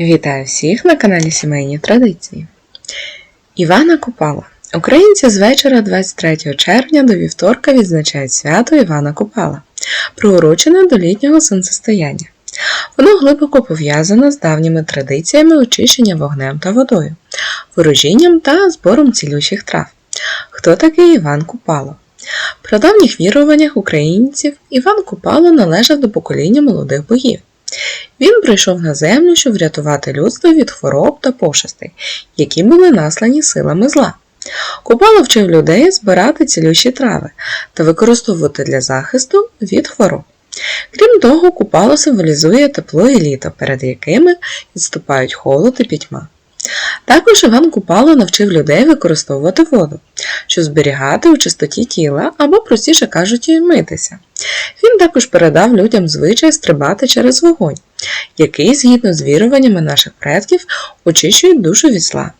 Вітаю всіх на каналі Сімейні Традиції. Івана Купала. Українці з вечора 23 червня до вівторка відзначають свято Івана Купала, приурочене до літнього сонцестояння. Воно глибоко пов'язано з давніми традиціями очищення вогнем та водою, ворожінням та збором цілющих трав. Хто такий Іван Купало? При давніх віруваннях українців Іван Купало належав до покоління молодих богів. Він прийшов на землю, щоб врятувати людство від хвороб та пошестей, які були наслані силами зла. Купало вчив людей збирати цілющі трави та використовувати для захисту від хвороб. Крім того, купало символізує тепло і літо, перед якими відступають холод і пітьма. Також Іван Купало навчив людей використовувати воду, щоб зберігати у чистоті тіла або, простіше кажучи, митися. Він також передав людям звичай стрибати через вогонь, який, згідно з віруваннями наших предків, очищує душу від зла.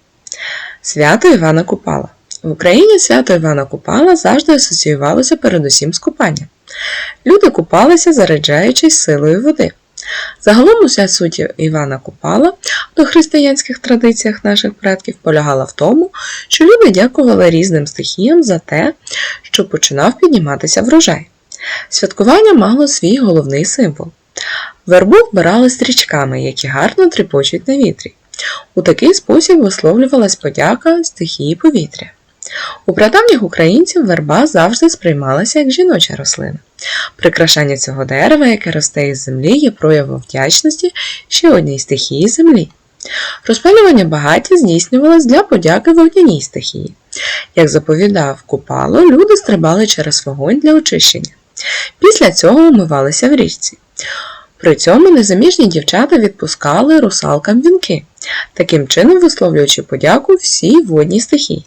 Свято Івана Купала. В Україні свято Івана Купала завжди асоціювалося передусім з купанням. Люди купалися, заряджаючись силою води. Загалом уся суть Івана Купала до християнських традиціях наших предків полягала в тому, що люди дякували різним стихіям за те, що починав підніматися врожай. Святкування мало свій головний символ. Вербу вбирали стрічками, які гарно тріпочуть на вітрі. У такий спосіб висловлювалась подяка стихії повітря. У прадавніх українців верба завжди сприймалася як жіноча рослина. Прикрашання цього дерева, яке росте із землі, є проявом вдячності ще одній стихії землі. Розпалювання багаті здійснювалось для подяки вогняній стихії. Як заповідав Купало, люди стрибали через вогонь для очищення. Після цього умивалися в річці. При цьому незаміжні дівчата відпускали русалкам вінки, таким чином висловлюючи подяку всій водній стихії.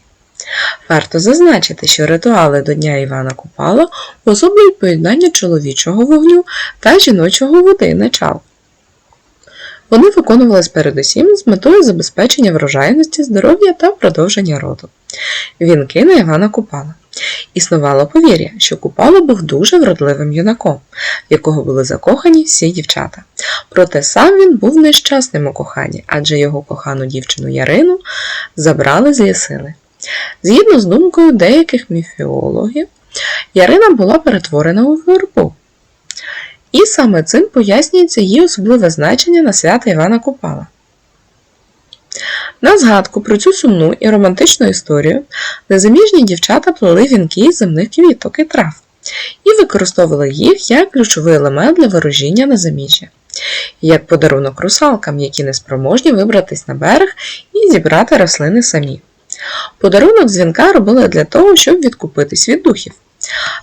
Варто зазначити, що ритуали до Дня Івана Купала уособлюють поєднання чоловічого вогню та жіночого води начал. Вони виконувались передусім з метою забезпечення врожайності, здоров'я та продовження роду. Вінки на Івана Купала. Існувало повір'я, що Купало був дуже вродливим юнаком, в якого були закохані всі дівчата. Проте сам він був нещасним у коханні, адже його кохану дівчину Ярину забрали з лісили. Згідно з думкою деяких міфіологів, Ярина була перетворена у вербу. І саме цим пояснюється її особливе значення на свято Івана Купала. На згадку про цю сумну і романтичну історію незаміжні дівчата плели вінки з земних квіток і трав і використовували їх як ключовий елемент для ворожіння на заміжжя, як подарунок русалкам, які не спроможні вибратись на берег і зібрати рослини самі. Подарунок дзвінка робили для того, щоб відкупитись від духів.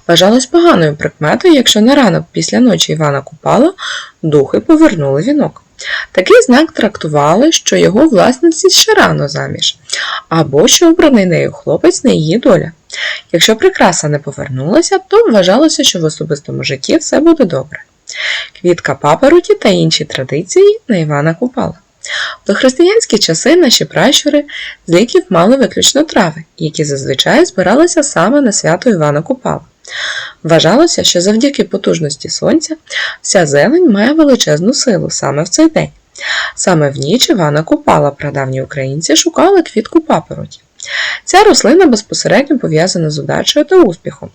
Вважалось поганою прикметою, якщо на ранок після ночі Івана Купала духи повернули вінок. Такий знак трактували, що його власниці ще рано заміж, або що обраний нею хлопець не її доля. Якщо прикраса не повернулася, то вважалося, що в особистому житті все буде добре. Квітка папороті та інші традиції на Івана Купала. В християнські часи наші пращури з ліків мали виключно трави, які зазвичай збиралися саме на свято Івана Купала. Вважалося, що завдяки потужності сонця вся зелень має величезну силу саме в цей день. Саме в ніч Івана Купала прадавні українці шукали квітку папороті. Ця рослина безпосередньо пов'язана з удачею та успіхом.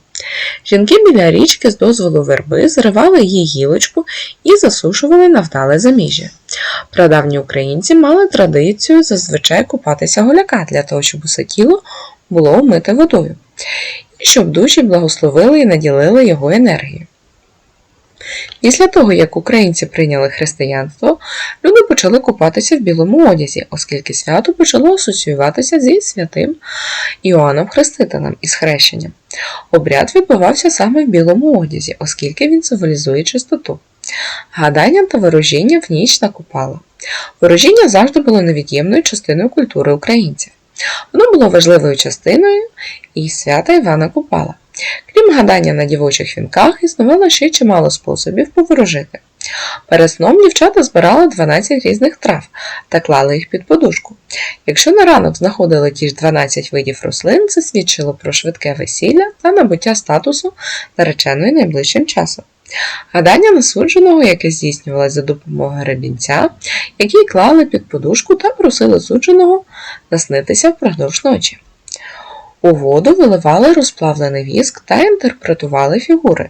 Жінки біля річки з дозволу верби зривали її гілочку і засушували на вдале заміжжя. Прадавні українці мали традицію зазвичай купатися голяка для того, щоб усе тіло було умите водою, і щоб душі благословили і наділили його енергією. Після того, як українці прийняли християнство, люди почали купатися в білому одязі, оскільки свято почало асоціюватися зі святим Іоанном Хрестителем із хрещенням. Обряд відбувався саме в білому одязі, оскільки він символізує чистоту. Гадання та ворожіння в ніч на Купала. Ворожіння завжди було невід'ємною частиною культури українців. Воно було важливою частиною і свята Івана Купала. Крім гадання на дівочих вінках, існувало ще чимало способів поворожити. Перед сном дівчата збирали 12 різних трав та клали їх під подушку. Якщо на ранок знаходили ті ж 12 видів рослин, це свідчило про швидке весілля та набуття статусу нареченої найближчим часом. Гадання насудженого, яке здійснювалося за допомогою гребінця, який клали під подушку та просили судженого наснитися впродовж ночі. У воду виливали розплавлений віск та інтерпретували фігури.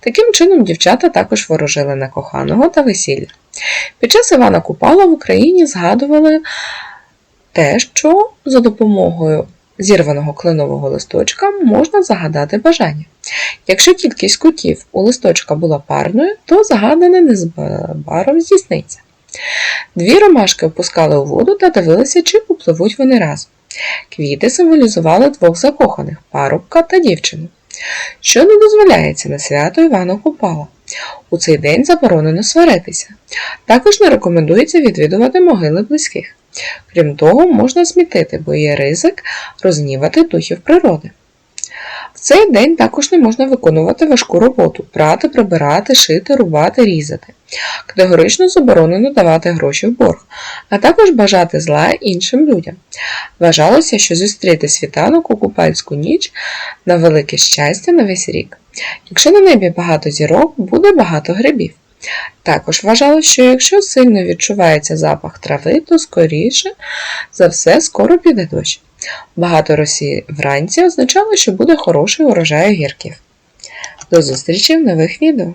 Таким чином дівчата також ворожили на коханого та весілля. Під час Івана Купала в Україні згадували те, що за допомогою зірваного кленового листочка можна загадати бажання. Якщо кількість кутів у листочка була парною, то загадане незабаром здійсниться. Дві ромашки опускали у воду та дивилися, чи попливуть вони разом. Квіти символізували двох закоханих парубка та дівчину. Що не дозволяється на свято Івана Купала. У цей день заборонено сваритися. Також не рекомендується відвідувати могили близьких. Крім того, можна смітити, бо є ризик рознівати духів природи. В цей день також не можна виконувати важку роботу прати, прибирати, шити, рубати, різати. Категорично заборонено давати гроші в борг, а також бажати зла іншим людям. Вважалося, що зустріти світанок у купальську ніч на велике щастя на весь рік. Якщо на небі багато зірок, буде багато грибів. Також вважалося, що якщо сильно відчувається запах трави, то скоріше за все скоро піде дощ. Багато росії вранці означало, що буде хороший урожай огірків. До зустрічі в нових відео!